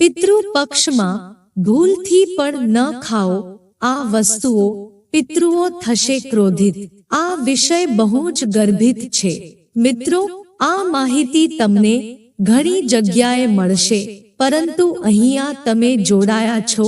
પિતૃ પક્ષમાં ભૂલથી પણ ન ખાઓ, આ વસ્તુઓ પિતૃઓ થશે ક્રોધિત. આ વિષય બહુ જ ગર્ભિત છે. મિત્રો, આ માહિતી તમને ઘણી જગ્યાએ મળશે, પરંતુ અહીંયા તમે જોડાયા છો,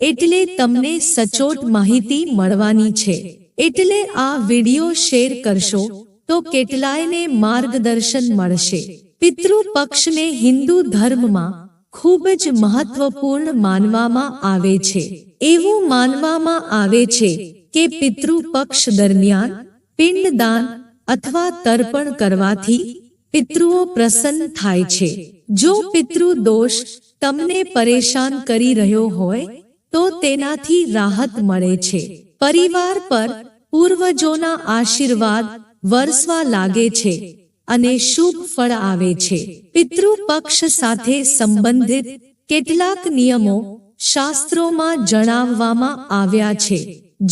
એટલે તમને સચોટ માહિતી મળવાની છે. એટલે આ વિડિયો શેર કરશો, તો કેટલાયને માર્ગદર્શન મળશે. પિતૃ પક્ષને હિન્દુ ધર્મમાં ખૂબ જ મહત્વપૂર્ણ માનવામાં આવે છે. એવું માનવામાં આવે છે કે પિતૃ પક્ષ દરમિયાન પિંડદાન અથવા તર્પણ કરવાથી પિતૃઓ પ્રસન્ન થાય છે. જો પિતૃ દોષ તમને પરેશાન કરી રહ્યો હોય, તો તેનાથી રાહત મળે છે. પરિવાર પર પૂર્વજોના આશીર્વાદ વરસવા લાગે છે. અને શુભ ફળ આવે છે. પિતૃ પક્ષ સાથે સંબંધિત કેટલાક નિયમો શાસ્ત્રોમાં જણાવવામાં આવ્યા છે.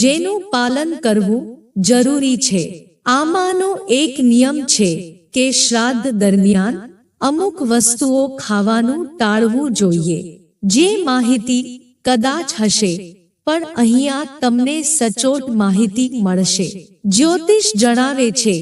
જેનું પાલન કરવું જરૂરી છે. આમાંનો એક નિયમ છે કે શ્રાદ્ધ દરમિયાન અમુક વસ્તુઓ ખાવાનું ટાળવું જોઈએ. જે માહિતી કદાચ હશે, પણ અહીંયા તમને સચોટ માહિતી મળશે. જ્યોતિષ જણાવે છે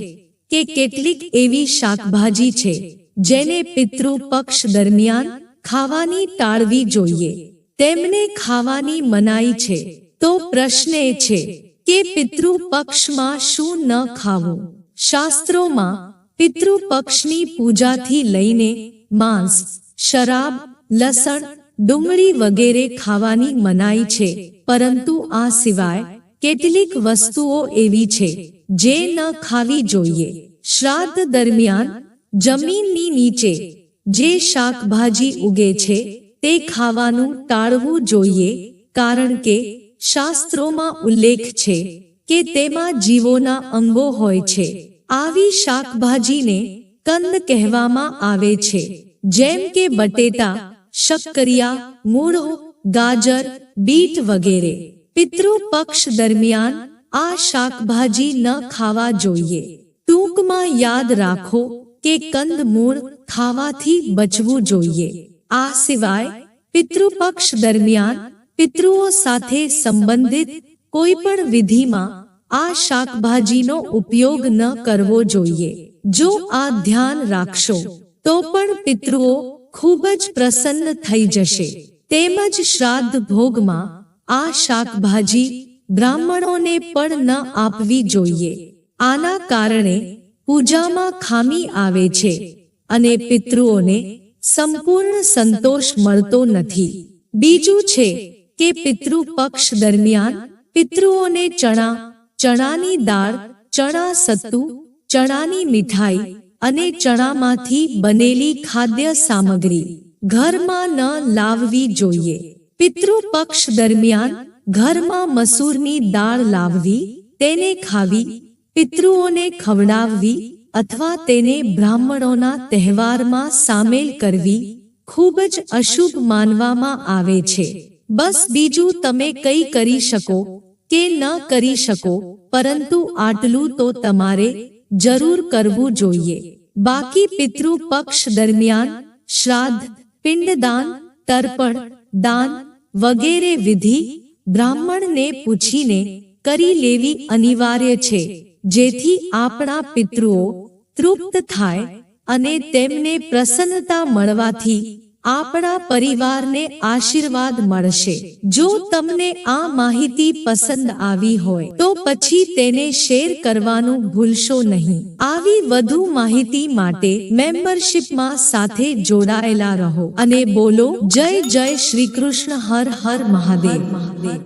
કે કેટલીક એવી શાકભાજી છે જેને પિતૃ પક્ષ દરમિયાન ખાવાની ટાળવી જોઈએ. તેમને ખાવાની મનાઈ છે. તો પ્રશ્ન એ છે કે પિતૃ પક્ષમાં શું ન ખાવું? શાસ્ત્રોમાં પિતૃ પક્ષની પૂજાથી લઈને માંસ, શરાબ, લસણ, ડુંગળી વગેરે ખાવાની મનાઈ છે. પરંતુ આ સિવાય કેટલીક વસ્તુઓ એવી છે જે ન ખાવી જોઈએ. શ્રાદ્ધ દરમિયાન જમીનની નીચે જે શાકભાજી ઉગે છે તે ખાવાનું ટાળવું જોઈએ, કારણ કે શાસ્ત્રોમાં ઉલ્લેખ છે કે તેમાં જીવોના અંગો હોય છે. આવી શાકભાજીને કંદ કહેવામાં આવે છે, જેમ કે બટેટા, શક્કરિયા, મૂળો, ગાજર, બીટ વગેરે. પિતૃ પક્ષ દરમિયાન આ શાકભાજી ન ખાવા જોઈએ. ટૂંકમાં યાદ રાખો કે કંદ મૂળ ખાવાથી બચવું જોઈએ. આ સિવાય પિતૃપક્ષ દરમિયાન પિતૃઓ સાથે સંબંધિત કોઈ પણ વિધિમાં આ શાકભાજીનો ઉપયોગ ન કરવો જોઈએ. જો આ ધ્યાન રાખશો, તો પણ પિતૃઓ ખૂબ જ પ્રસન્ન થઈ જશે. તેમજ શ્રાદ્ધ ભોગમાં આ શાકભાજી બ્રાહ્મણોને પણ ન આપવી જોઈએ. આના કારણે પૂજામાં ખામી આવે છે અને પિતૃઓને સંપૂર્ણ સંતોષ મળતો નથી. બીજું છે કે પિતૃ પક્ષ દરમિયાન પિતૃઓને ચણા, ચણાની દાળ, ચણા સત્તુ, ચણાની મીઠાઈ અને ચણામાંથી બનેલી ખાદ્ય સામગ્રી ઘરમાં ન લાવવી જોઈએ. પિતૃ પક્ષ દરમિયાન ઘરમાં મસૂરની દાળ લાવવી, તેને ખાવી, પિતૃઓને ખવડાવવી અથવા તેને બ્રાહ્મણોના તહેવારમાં સામેલ કરવી ખૂબ જ અશુભ માનવામાં આવે છે. બસ બીજું તમે કઈ કરી શકો કે ન કરી શકો, પરંતુ આટલું તો તમારે જરૂર કરવું જોઈએ. બાકી પિતૃ પક્ષ દરમિયાન શ્રાદ્ધ, પિંડદાન, તર્પણ દાન વગેરે વિધિ બ્રાહ્મણને પૂછીને કરી લેવી અનિવાર્ય છે. જેથી આપણા પિતૃઓ તૃપ્ત થાય અને તેમને પ્રસન્નતા મળવાથી આપણા પરિવારને આશીર્વાદ મળશે. જો તમને આ માહિતી પસંદ આવી હોય, તો પછી તેને શેર કરવાનું ભૂલશો નહીં. આવી વધુ માહિતી માટે મેમ્બરશિપમાં સાથે જોડાયેલા રહો અને બોલો, જય જય શ્રી કૃષ્ણ, હર હર મહાદેવ. મહાદેવ